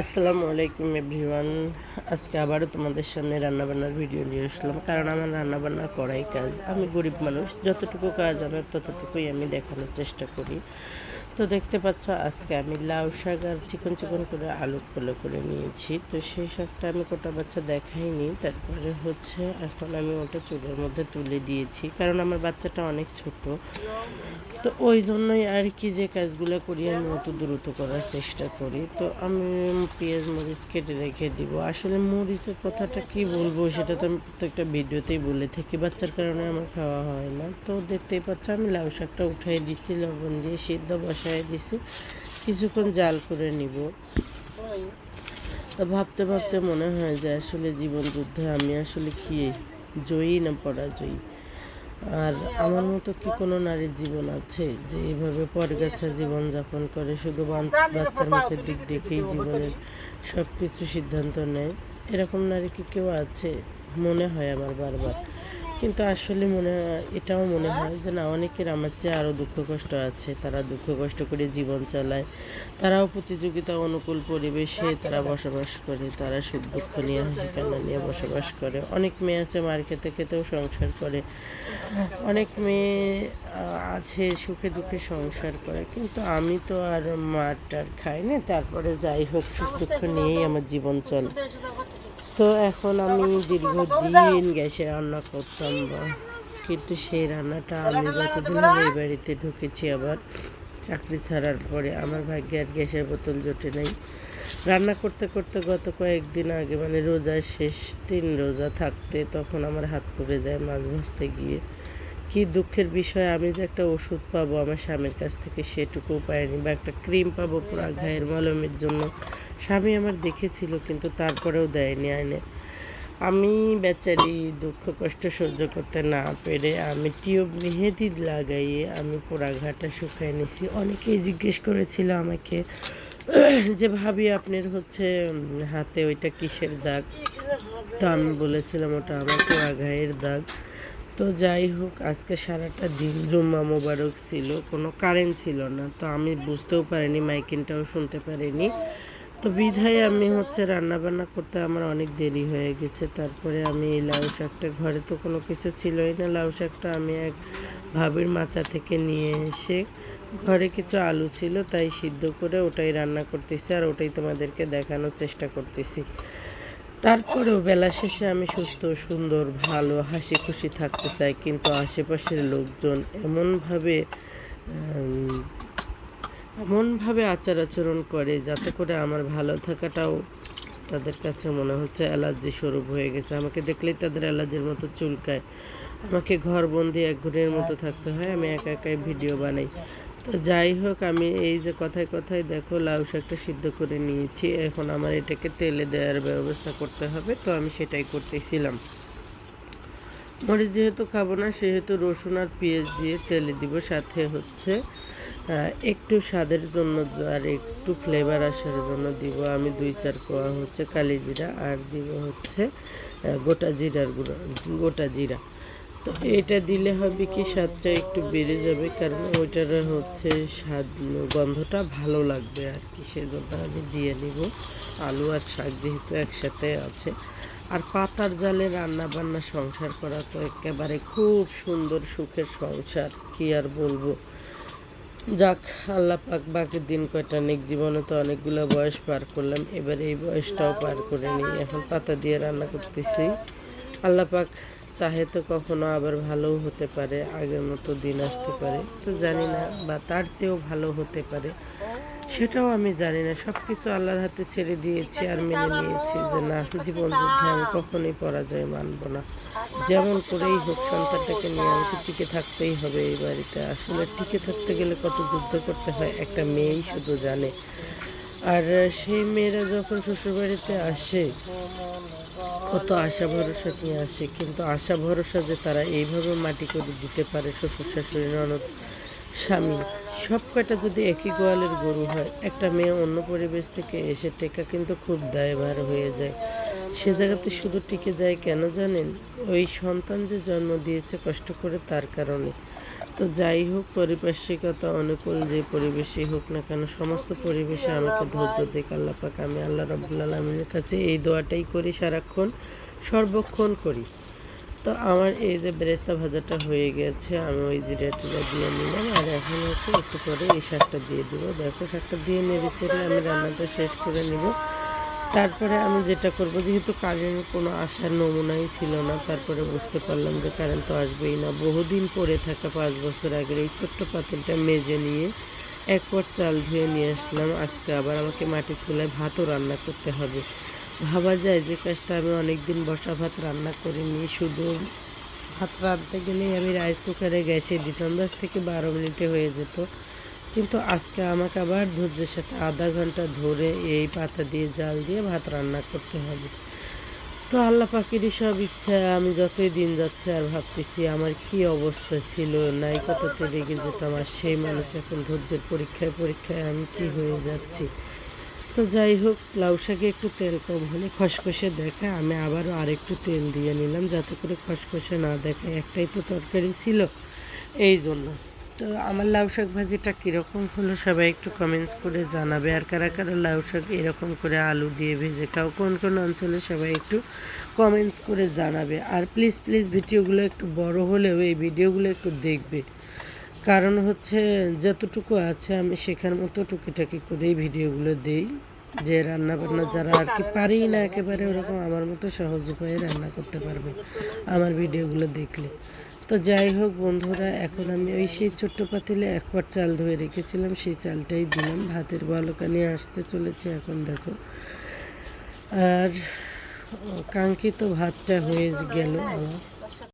আসসালামু আলাইকুম এভরিওয়ান। আজকে আবারও তোমাদের সামনে রান্নাবান্নার ভিডিও নিয়ে আসলাম, কারণ আমার রান্নাবান্না করাই কাজ। আমি গরিব মানুষ, যতটুকু কাজ আমার ততটুকুই আমি দেখানোর চেষ্টা করি। তো দেখতে পাচ্ছ, আজকে আমি লাউ শাক আর চিকন চিকন করে আলু পোলো করে নিয়েছি। তো সেই শাকটা আমি কোটা বাচ্চা দেখাইনি, তারপরে হচ্ছে এখন আমি ওটা চুলের মধ্যে তুলে দিয়েছি, কারণ আমার বাচ্চাটা অনেক ছোট। তো ওই জন্যই আর কি যে কাজগুলো করি, আমি অত দ্রুত করার চেষ্টা করি। তো আমি পেঁয়াজ মরিচ কেটে রেখে দিব। আসলে মরিচের কথাটা কি বলব, সেটা তো আমি প্রত্যেকটা ভিডিওতেই বলে থাকি, বাচ্চার কারণে আমার খাওয়া হয় না। তো দেখতেই পাচ্ছ, আমি লাউ শাকটা উঠাই দিচ্ছি, লবণ দিয়ে সিদ্ধ বসাই দিছি। কিছুক্ষণ জাল করে নিব। তো ভাবতে ভাবতে মনে হয় যে আসলে জীবন যুদ্ধে আমি আসলে কি জয়ী না পরাজয়ী? আর আমার মতো কি কোনো নারীর জীবন আছে যে এইভাবে পরগাছা জীবন যাপন করে? শুধু বাচ্চার মুখের দিক দেখেই জীবনের সব কিছু সিদ্ধান্ত নেয়। এরকম নারী কি কেউ আছে? মনে হয় আমার বারবার। কিন্তু আসলে মনে হয়, এটাও মনে হয় যে না, অনেকের আমার চেয়ে আরও দুঃখ কষ্ট আছে। তারা দুঃখ কষ্ট করে জীবন চালায়। তারাও প্রতিযোগিতা, অনুকূল পরিবেশে তারা বসবাস করে। তারা সুখ দুঃখ নিয়ে, হাসি কান্না নিয়ে বসবাস করে। অনেক মেয়ে আছে মার খেতে খেতেও সংসার করে। অনেক মেয়ে আছে সুখে দুঃখে সংসার করে। কিন্তু আমি তো আর মার টার খাই না তারপরে যাই হোক, সুখ দুঃখ নিয়েই আমার জীবন চলে। তো এখন আমি দীর্ঘদিন গ্যাসে রান্না করতাম বা, কিন্তু সেই রান্নাটা আমি যতদিন এই বাড়িতে ঢুকেছি আবার চাকরি ছাড়ার পরে, আমার ভাগ্যে আর গ্যাসের বোতল জোটে নাই। রান্না করতে করতে গত কয়েকদিন আগে মানে রোজার শেষ তিন রোজা থাকতে, তখন আমার হাত পড়ে যায় মাছ ভাজতে গিয়ে। কি দুঃখের বিষয়, আমি যে একটা ওষুধ পাবো আমার স্বামীর কাছ থেকে সেটুকুও পাইনি বা একটা ক্রিম পাবো পুরা ঘায়ের মলমের জন্য। স্বামী আমার দেখেছিল কিন্তু তারপরেও দেয়নি আইনে। আমি বেচারি দুঃখ, কষ্ট সহ্য করতে না পেরে আমি টিউব মেহেদি লাগাইয়ে আমি পোড়া ঘাটা শুকাই নিছি। অনেকেই জিজ্ঞেস করেছিল আমাকে, যে ভাবি আপনার হচ্ছে হাতে ওইটা কিসের দাগ? তো আমি বলেছিলাম, ওটা আমার পোড়া ঘায়ের দাগ। তো যাই হোক, আজকে সারাটা দিন জুম্মা মোবারক ছিল, কোনো কারেন্ট ছিল না। তো আমি বুঝতেও পারিনি, মাইকিনটাও শুনতে পারিনি। তো বিধায় আমি হচ্ছে রান্না বান্না করতে আমার অনেক দেরি হয়ে গেছে। তারপরে আমি এই লাউ শাকটা, ঘরে তো কোনো কিছু ছিলই না। লাউ শাকটা আমি এক ভাবির মাচা থেকে নিয়ে এসে ঘরে কিছু আলু ছিল, তাই সিদ্ধ করে ওটাই রান্না করতেছি। আর ওটাই তোমাদেরকে দেখানোর চেষ্টা করতেছি। তারপরেও বেলা শেষে আমি সুস্থ, সুন্দর, ভালো হাসি খুশি থাকতে চাই। কিন্তু আশেপাশের লোকজন এমনভাবে এমনভাবে আচার আচরণ করে যাতে করে আমার ভালো থাকাটাও তাদের কাছে মনে হচ্ছে অ্যালার্জি স্বরূপ হয়ে গেছে। আমাকে দেখলেই তাদের অ্যালার্জির মতো চুলকায়। আমাকে ঘরবন্দি এক ঘরের মতো থাকতে হয়। আমি একা একাই ভিডিও বানাই। তো যাই হোক, আমি এই যে কথায় কথায় দেখো লাউ শাকটা সিদ্ধ করে নিয়েছি। এখন আমার এটাকে তেলে দেওয়ার ব্যবস্থা করতে হবে, তো আমি সেটাই করতেছিলাম। মরিচ যেহেতু খাব না, সেহেতু রসুন আর পেঁয়াজ দিয়ে তেলে দিব, সাথে হচ্ছে একটু স্বাদের জন্য আর একটু ফ্লেভার আসার জন্য দিব আমি দুই চার কোয়া হচ্ছে কালি জিরা, আর দিব হচ্ছে গোটা জিরার গুঁড়ো, গোটা জিরা। তো এটা দিলে হবে কি স্বাদটা একটু বেড়ে যাবে, কারণ ওইটার হচ্ছে স্বাদ গন্ধটা ভালো লাগবে আর কি, সেজন্য আমি দিয়ে নিব আলু আর শাক যেহেতু একসাথে আছে। আর পাতার জালে রান্না বান্না সংসার করা তো একেবারে খুব সুন্দর সুখের সংসার, কি আর বলব। যাক, আল্লাহ পাক বাকি দিন কয়টা নেক জীবনে তো অনেকগুলো বয়স পার করলাম, এবার এই বয়সটাও পার করে নিই। এখন পাতা দিয়ে রান্না করতেছি। আল্লাহ পাক চাহে তো কখনো আবার ভালোও হতে পারে, আগের মতো দিন আসতে পারে। তো জানি না, বা তার চেয়েও ভালো হতে পারে। সেটাও আমি জানি না। সব কিছু আল্লাহর হাতে ছেড়ে দিয়েছি আর মেনে নিয়েছি যে না, জীবন যুদ্ধে আমি কখনোই পরাজয় মানব না। যেমন করেই হোক, সন্তানটাকে নিয়ে আমাকে টিকে থাকতেই হবে এই বাড়িতে। আসলে টিকে থাকতে গেলে কত যুদ্ধ করতে হয়, একটা মেয়েই শুধু জানে। আর সেই মেয়েরা যখন শ্বশুরবাড়িতে আসে, কত আশা ভরসা নিয়ে আসে। কিন্তু আশা ভরসা যে তারা এইভাবে মাটি করে দিতে পারে, শ্বশুর শাশুড়ি, ননদ, স্বামী, সব কয়টা যদি একই গোয়ালের গরু হয়, একটা মেয়ে অন্য পরিবেশ থেকে এসে টেকা কিন্তু খুব দায়ভার হয়ে যায়। সে জায়গাতে শুধু টিকে যায় কেন জানেন? ওই সন্তান যে জন্ম দিয়েছে কষ্ট করে তার কারণে। তো যাই হোক, পারিপার্শ্বিকতা অনুকূল যে পরিবেশই হোক না কেন, সমস্ত পরিবেশে আমাকে ধৈর্য দিক, আল্লাহ পাক, আমি আল্লাহ রব্বুল আলমিনের কাছে এই দোয়াটাই করি সারাক্ষণ, সর্বক্ষণ করি। তো আমার এই যে বেরেস্তা ভাজাটা হয়ে গেছে, আমি ওই জিরা টিরা দিয়ে নিলাম, আর এখন হচ্ছে একটু পরে এই শাকটা দিয়ে দেবো। দেখো, শাকটা দিয়ে নেড়ে চেড়ে আমি রান্নাটা শেষ করে নিব। তারপরে আমি যেটা করব, যেহেতু কারেন্টের কোনো আসার নমুনাই ছিল না, তারপরে বুঝতে পারলাম যে কারেন্ট তো আসবেই না। বহুদিন পরে থাকা পাঁচ বছর আগের এই ছোট্ট পাতিলটা মেজে নিয়ে এক পট চাল ধুয়ে নিয়ে আসলাম। আজকে আবার আমাকে মাটির চুলায় ভাতও রান্না করতে হবে। ভাবা যায় যে কাজটা আমি অনেক দিন বসা ভাত রান্না করিনি, শুধু ভাত রাঁধতে গেলেই আমি রাইস কুকারে গ্যাসে দিতাম। দশ থেকে বারো মিনিটে হয়ে যেত। কিন্তু আজকে আমাকে আবার ধৈর্যের সাথে আধা ঘণ্টা ধরে এই পাতা দিয়ে জাল দিয়ে ভাত রান্না করতে হবে। তো আল্লাহ পাখিরই সব ইচ্ছা, আমি যতই দিন যাচ্ছে আর ভাবতেছি আমার কি অবস্থা ছিল, নাই কততে রেগে যেতাম আর সেই মানুষ এখন ধৈর্যের পরীক্ষায় পরীক্ষায় আমি কি হয়ে যাচ্ছি। তো যাই হোক, লাউ শাকে একটু তেল কম হলে খসখসে দেখে আমি আবারও আরেকটু তেল দিয়ে নিলাম যাতে করে খসখসে না দেখে একটাই তো তরকারি ছিল, এই জন্য। তো আমার লাউ শাক ভাজিটা কীরকম হলো সবাই একটু কমেন্টস করে জানাবে। আর কারা কারা লাউ শাক এরকম করে আলু দিয়ে ভেজে খাও, কোন কোন অঞ্চলে সবাই একটু কমেন্টস করে জানাবে। আর প্লিজ প্লিজ ভিডিওগুলো একটু বড় হলেও এই ভিডিওগুলো একটু দেখবে। কারণ হচ্ছে যতটুকু আছে আমি শেখার মতো টুকিটাকি করেই ভিডিওগুলো দিই। যে রান্না বান্না যারা আর কি পারি না একেবারে ওরকম আমার মতো সহজ উপায়ে রান্না করতে পারবে আমার ভিডিওগুলো দেখলে। তো যাই হোক বন্ধুরা, এখন আমি ওই সেই ছোট্ট পাতিলে একবার চাল ধুয়ে রেখেছিলাম, সেই চালটাই দিলাম। ভাতের বলকা নিয়ে আসতে চলেছে এখন, দেখো। আর কাঙ্ক্ষিত ভাতটা হয়ে গেল আমার।